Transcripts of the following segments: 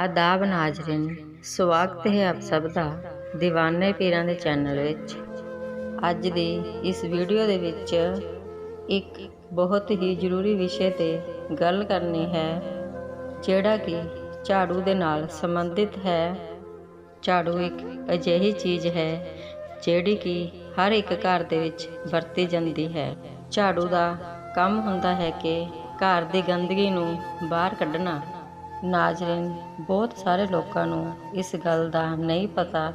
ਆਦਾਬ ਨਾਜ਼ਰੀਨ, ਸਵਾਗਤ ਹੈ ਆਪ ਸਭ ਦਾ دیਵਾਨੇ ਪੀਰਾਂ ਦੇ ਚੈਨਲ ਵਿੱਚ। ਅੱਜ ਦੀ ਇਸ ਵੀਡੀਓ ਦੇ ਵਿੱਚ ਇੱਕ ਬਹੁਤ ਹੀ ਜ਼ਰੂਰੀ ਵਿਸ਼ੇ ਤੇ ਗੱਲ ਕਰਨੀ ਹੈ, ਜਿਹੜਾ ਕਿ ਝਾੜੂ ਦੇ ਨਾਲ ਸੰਬੰਧਿਤ ਹੈ। ਝਾੜੂ ਇੱਕ ਅਜਿਹੀ ਚੀਜ਼ ਹੈ, ਜਿਹੜੀ ਕਿ ਹਰ ਇੱਕ ਘਰ ਦੇ ਵਿੱਚ ਵਰਤੀ ਜਾਂਦੀ ਹੈ। ਝਾੜੂ ਦਾ ਕੰਮ ਹੁੰਦਾ ਹੈ ਕਿ ਘਰ ਦੀ ਗੰਦਗੀ ਨੂੰ ਬਾਹਰ ਕੱਢਣਾ। ਨਾਜ਼ਰੀਨ, ਬਹੁਤ ਸਾਰੇ ਲੋਕਾਂ ਨੂੰ ਇਸ ਗੱਲ ਦਾ ਨਹੀਂ ਪਤਾ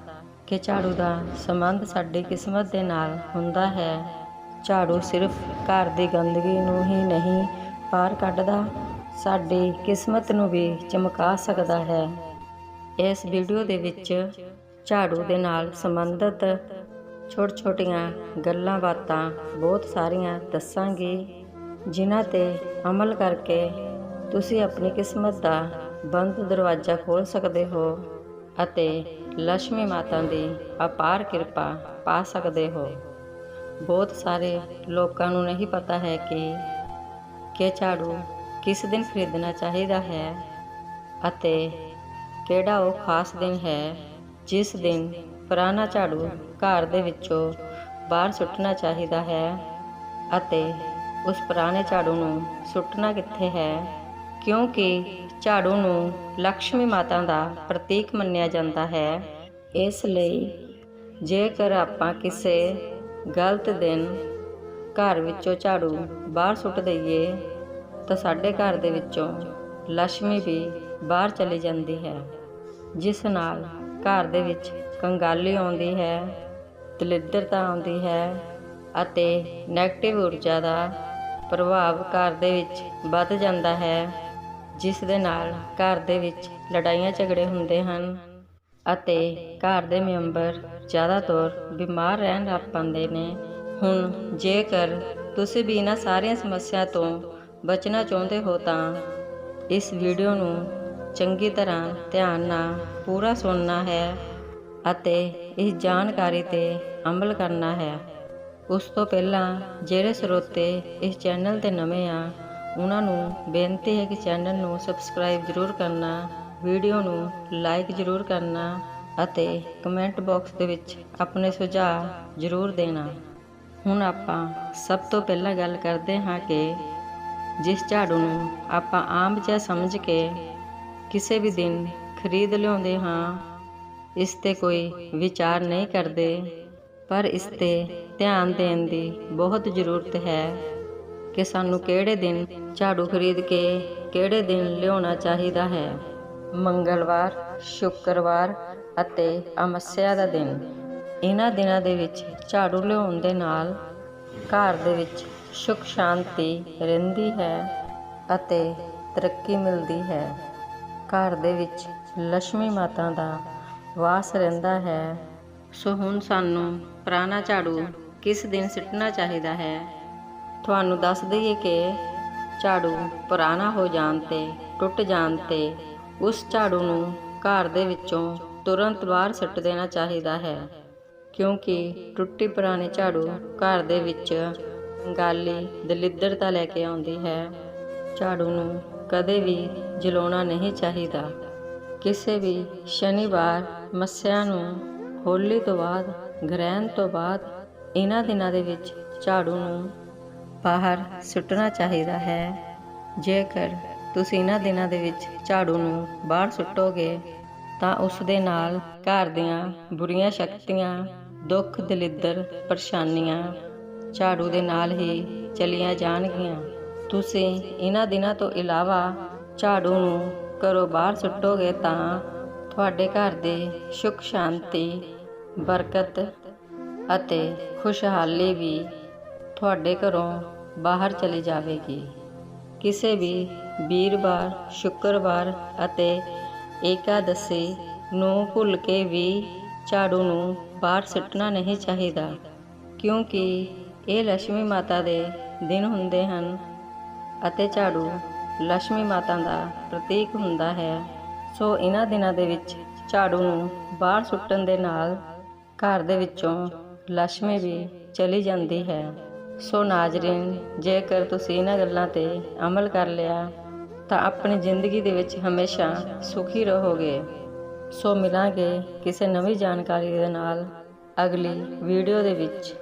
ਕਿ ਝਾੜੂ ਦਾ ਸੰਬੰਧ ਸਾਡੀ ਕਿਸਮਤ ਦੇ ਨਾਲ ਹੁੰਦਾ ਹੈ। ਝਾੜੂ ਸਿਰਫ ਘਰ ਦੀ ਗੰਦਗੀ ਨੂੰ ਹੀ ਨਹੀਂ, ਬਾਹਰ ਕੱਢਦਾ ਸਾਡੀ ਕਿਸਮਤ ਨੂੰ ਵੀ ਚਮਕਾ ਸਕਦਾ ਹੈ। ਇਸ ਵੀਡੀਓ ਦੇ ਵਿੱਚ ਝਾੜੂ ਦੇ ਨਾਲ ਸੰਬੰਧਿਤ ਛੋਟ ਛੋਟੀਆਂ ਗੱਲਾਂ ਬਾਤਾਂ ਬਹੁਤ ਸਾਰੀਆਂ ਦੱਸਾਂਗੀ, ਜਿਨ੍ਹਾਂ ਤੇ ਅਮਲ ਕਰਕੇ ਤੁਸੀਂ ਆਪਣੀ ਕਿਸਮਤ ਦਾ ਬੰਦ ਦਰਵਾਜ਼ਾ ਖੋਲ ਸਕਦੇ ਹੋ ਅਤੇ ਲక్ష్ਮੀ ਮਾਤਾ ਦੀ ਅਪਾਰ ਕਿਰਪਾ ਪਾ ਸਕਦੇ ਹੋ। ਬਹੁਤ ਸਾਰੇ ਲੋਕਾਂ ਨੂੰ ਨਹੀਂ ਪਤਾ ਹੈ ਕਿ ਕਿ ਝਾੜੂ ਕਿਸ ਦਿਨ ਖਰੀਦਣਾ ਚਾਹੀਦਾ ਹੈ ਅਤੇ ਕਿਹੜਾ ਉਹ ਖਾਸ ਦਿਨ ਹੈ ਜਿਸ ਦਿਨ ਪੁਰਾਣਾ ਝਾੜੂ ਘਰ ਦੇ ਵਿੱਚੋਂ ਬਾਹਰ ਸੁੱਟਣਾ ਚਾਹੀਦਾ ਹੈ ਅਤੇ ਉਸ ਪੁਰਾਣੇ ਝਾੜੂ ਨੂੰ ਸੁੱਟਣਾ ਕਿੱਥੇ ਹੈ। ਕਿਉਂਕਿ ਝਾੜੂ ਨੂੰ ਲక్ష్ਮੀ ਮਾਤਾ ਦਾ ਪ੍ਰਤੀਕ ਮੰਨਿਆ ਜਾਂਦਾ ਹੈ। ਇਸ ਲਈ ਜੇਕਰ ਆਪਾਂ ਕਿਸੇ ਗਲਤ ਦਿਨ ਘਰ ਵਿੱਚੋਂ ਝਾੜੂ ਬਾਹਰ ਸੁੱਟ ਦਈਏ, ਤਾਂ ਸਾਡੇ ਘਰ ਦੇ ਵਿੱਚੋਂ ਲక్ష్ਮੀ ਵੀ ਬਾਹਰ ਚਲੀ ਜਾਂਦੀ ਹੈ, ਜਿਸ ਨਾਲ ਘਰ ਦੇ ਵਿੱਚ ਕੰਗਾਲੀ ਆਉਂਦੀ ਹੈ ਦਲਿੱਦਰਤਾ ਆਉਂਦੀ ਹੈ ਅਤੇ ਨੈਗੇਟਿਵ ਊਰਜਾ ਦਾ ਪ੍ਰਭਾਵ ਘਰ ਦੇ ਵਿੱਚ ਵੱਧ ਜਾਂਦਾ ਹੈ। ਜਿਸ ਦੇ ਨਾਲ ਘਰ ਦੇ ਵਿੱਚ ਲੜਾਈਆਂ ਝਗੜੇ ਹੁੰਦੇ ਹਨ ਅਤੇ ਘਰ ਦੇ ਮੈਂਬਰ ਜ਼ਿਆਦਾਤਰ ਬਿਮਾਰ ਰਹਿਣ ਲੱਗ ਪੈਂਦੇ ਨੇ। ਹੁਣ ਜੇਕਰ ਤੁਸੀਂ ਵੀ ਇਹਨਾਂ ਸਾਰੀਆਂ ਸਮੱਸਿਆ ਤੋਂ ਬਚਣਾ ਚਾਹੁੰਦੇ ਹੋ ਤਾਂ ਇਸ ਵੀਡੀਓ ਨੂੰ ਚੰਗੀ ਤਰ੍ਹਾਂ ਧਿਆਨ ਨਾਲ ਪੂਰਾ ਸੁਣਨਾ ਹੈ ਅਤੇ ਇਸ ਜਾਣਕਾਰੀ ਤੇ ਅਮਲ ਕਰਨਾ ਹੈ। ਉਸ ਤੋਂ ਪਹਿਲਾਂ ਜਿਹੜੇ ਸਰੋਤੇ ਇਸ ਚੈਨਲ ਤੇ ਨਵੇਂ ਆ ਉਹਨਾਂ ਨੂੰ ਬੇਨਤੀ ਹੈ ਕਿ ਚੈਨਲ ਨੂੰ ਸਬਸਕ੍ਰਾਈਬ ਜ਼ਰੂਰ ਕਰਨਾ, ਵੀਡੀਓ ਨੂੰ ਲਾਈਕ ਜ਼ਰੂਰ ਕਰਨਾ ਅਤੇ ਕਮੈਂਟ ਬਾਕਸ ਦੇ ਵਿੱਚ ਆਪਣੇ ਸੁਝਾਅ ਜ਼ਰੂਰ ਦੇਣਾ। ਹੁਣ ਆਪਾਂ ਸਭ ਤੋਂ ਪਹਿਲਾਂ ਗੱਲ ਕਰਦੇ ਹਾਂ ਕਿ ਜਿਸ ਝਾੜੂ ਨੂੰ ਆਪਾਂ ਆਮ ਜਿਹਾ ਸਮਝ ਕੇ ਕਿਸੇ ਵੀ ਦਿਨ ਖਰੀਦ ਲਿਆਉਂਦੇ ਹਾਂ, ਇਸ ਤੇ ਕੋਈ ਵਿਚਾਰ ਨਹੀਂ ਕਰਦੇ, ਪਰ ਇਸ ਤੇ ਧਿਆਨ ਦੇਣ ਦੀ ਬਹੁਤ ਜ਼ਰੂਰਤ ਹੈ। ਕਿ ਸਾਨੂੰ ਕਿਹੜੇ ਦਿਨ ਝਾੜੂ ਖਰੀਦ ਕੇ ਕਿਹੜੇ ਦਿਨ ਲਿਆਉਣਾ ਚਾਹੀਦਾ ਹੈ? ਮੰਗਲਵਾਰ, ਸ਼ੁੱਕਰਵਾਰ ਅਤੇ ਅਮੱਸਿਆ ਦਾ ਦਿਨ। ਇਹਨਾਂ ਦਿਨਾਂ ਦੇ ਵਿੱਚ ਝਾੜੂ ਲਿਆਉਣ ਦੇ ਨਾਲ ਘਰ ਦੇ ਵਿੱਚ ਸੁਖ ਸ਼ਾਂਤੀ ਰਹਿੰਦੀ ਹੈ ਅਤੇ ਤਰੱਕੀ ਮਿਲਦੀ ਹੈ। ਘਰ ਦੇ ਵਿੱਚ ਲక్ష్ਮੀ ਮਾਤਾ ਦਾ ਵਾਸ ਰਹਿੰਦਾ ਹੈ। ਸੋ ਹੁਣ ਸਾਨੂੰ ਪੁਰਾਣਾ ਝਾੜੂ ਕਿਸ ਦਿਨ ਸਿੱਟਣਾ ਚਾਹੀਦਾ ਹੈ? ਤੁਹਾਨੂੰ ਦੱਸ ਦਈਏ ਕਿ ਝਾੜੂ ਪੁਰਾਣਾ ਹੋ ਜਾਣ ਤੇ ਟੁੱਟ ਜਾਣ ਤੇ ਉਸ ਝਾੜੂ ਨੂੰ ਘਰ ਦੇ ਵਿੱਚੋਂ ਤੁਰੰਤ ਬਾਹਰ ਸੁੱਟ ਦੇਣਾ ਚਾਹੀਦਾ ਹੈ, ਕਿਉਂਕਿ ਟੁੱਟੀ ਪੁਰਾਣੀ ਝਾੜੂ ਘਰ ਦੇ ਵਿੱਚ ਗਾਲੀ ਦਲਿੱਦਰਤਾ ਲੈ ਕੇ ਆਉਂਦੀ ਹੈ। ਝਾੜੂ ਨੂੰ ਕਦੇ ਵੀ ਜਲਾਉਣਾ ਨਹੀਂ ਚਾਹੀਦਾ। ਕਿਸੇ ਵੀ ਸ਼ਨੀਵਾਰ ਮੱਸਿਆ ਨੂੰ ਹੋਲੀ ਤੋਂ ਬਾਅਦ, ਗ੍ਰਹਿਣ ਤੋਂ ਬਾਅਦ, ਇਹਨਾਂ ਦਿਨਾਂ ਦੇ ਵਿੱਚ ਝਾੜੂ ਨੂੰ ਬਾਹਰ ਸੁੱਟਣਾ ਚਾਹੀਦਾ ਹੈ। ਜੇਕਰ ਤੁਸੀਂ ਇਹਨਾਂ ਦਿਨਾਂ ਦੇ ਵਿੱਚ ਝਾੜੂ ਨੂੰ ਬਾਹਰ ਸੁੱਟੋਗੇ, ਤਾਂ ਉਸ ਦੇ ਨਾਲ ਘਰ ਦੀਆਂ ਬੁਰੀਆਂ ਸ਼ਕਤੀਆਂ, ਦੁੱਖ, ਦਲਿੱਦਰ, ਪਰੇਸ਼ਾਨੀਆਂ ਝਾੜੂ ਦੇ ਨਾਲ ਹੀ ਚਲੀਆਂ ਜਾਣਗੀਆਂ। ਤੁਸੀਂ ਇਹਨਾਂ ਦਿਨਾਂ ਤੋਂ ਇਲਾਵਾ ਝਾੜੂ ਨੂੰ ਘਰੋਂ ਬਾਹਰ ਸੁੱਟੋਗੇ, ਤਾਂ ਤੁਹਾਡੇ ਘਰ ਦੇ ਸੁਖ, ਸ਼ਾਂਤੀ, ਬਰਕਤ ਅਤੇ ਖੁਸ਼ਹਾਲੀ ਵੀ ਤੁਹਾਡੇ ਘਰੋਂ ਬਾਹਰ ਚਲੀ ਜਾਵੇਗੀ। ਕਿਸੇ ਵੀ ਵੀਰਵਾਰ, ਸ਼ੁੱਕਰਵਾਰ ਅਤੇ ਏਕਾਦਸ਼ੀ ਨੂੰ ਭੁੱਲ ਕੇ ਵੀ ਝਾੜੂ ਨੂੰ ਬਾਹਰ ਸਿੱਟਣਾ ਨਹੀਂ ਚਾਹੀਦਾ, ਕਿਉਂਕਿ ਇਹ ਲక్ష్ਮੀ ਮਾਤਾ ਦੇ ਦਿਨ ਹੁੰਦੇ ਹਨ ਅਤੇ ਝਾੜੂ ਲక్ష్ਮੀ ਮਾਤਾ ਦਾ ਪ੍ਰਤੀਕ ਹੁੰਦਾ ਹੈ। ਸੋ ਇਹਨਾਂ ਦਿਨਾਂ ਦੇ ਵਿੱਚ ਝਾੜੂ ਨੂੰ ਬਾਹਰ ਸੁੱਟਣ ਦੇ ਨਾਲ ਘਰ ਦੇ ਵਿੱਚੋਂ ਲక్ష్ਮੀ ਵੀ ਚਲੀ ਜਾਂਦੀ ਹੈ। ਸੋ ਨਾਜ਼ਰੀਨ, ਜੇਕਰ ਤੁਸੀਂ ਇਹਨਾਂ ਗੱਲਾਂ ਤੇ ਅਮਲ ਕਰ ਲਿਆ, ਤਾਂ ਆਪਣੀ ਜ਼ਿੰਦਗੀ ਦੇ ਵਿੱਚ ਹਮੇਸ਼ਾ ਸੁਖੀ ਰਹੋਗੇ। ਸੋ ਮਿਲਾਂਗੇ ਕਿਸੇ ਨਵੀਂ ਜਾਣਕਾਰੀ ਦੇ ਨਾਲ ਅਗਲੀ ਵੀਡੀਓ ਦੇ ਵਿੱਚ।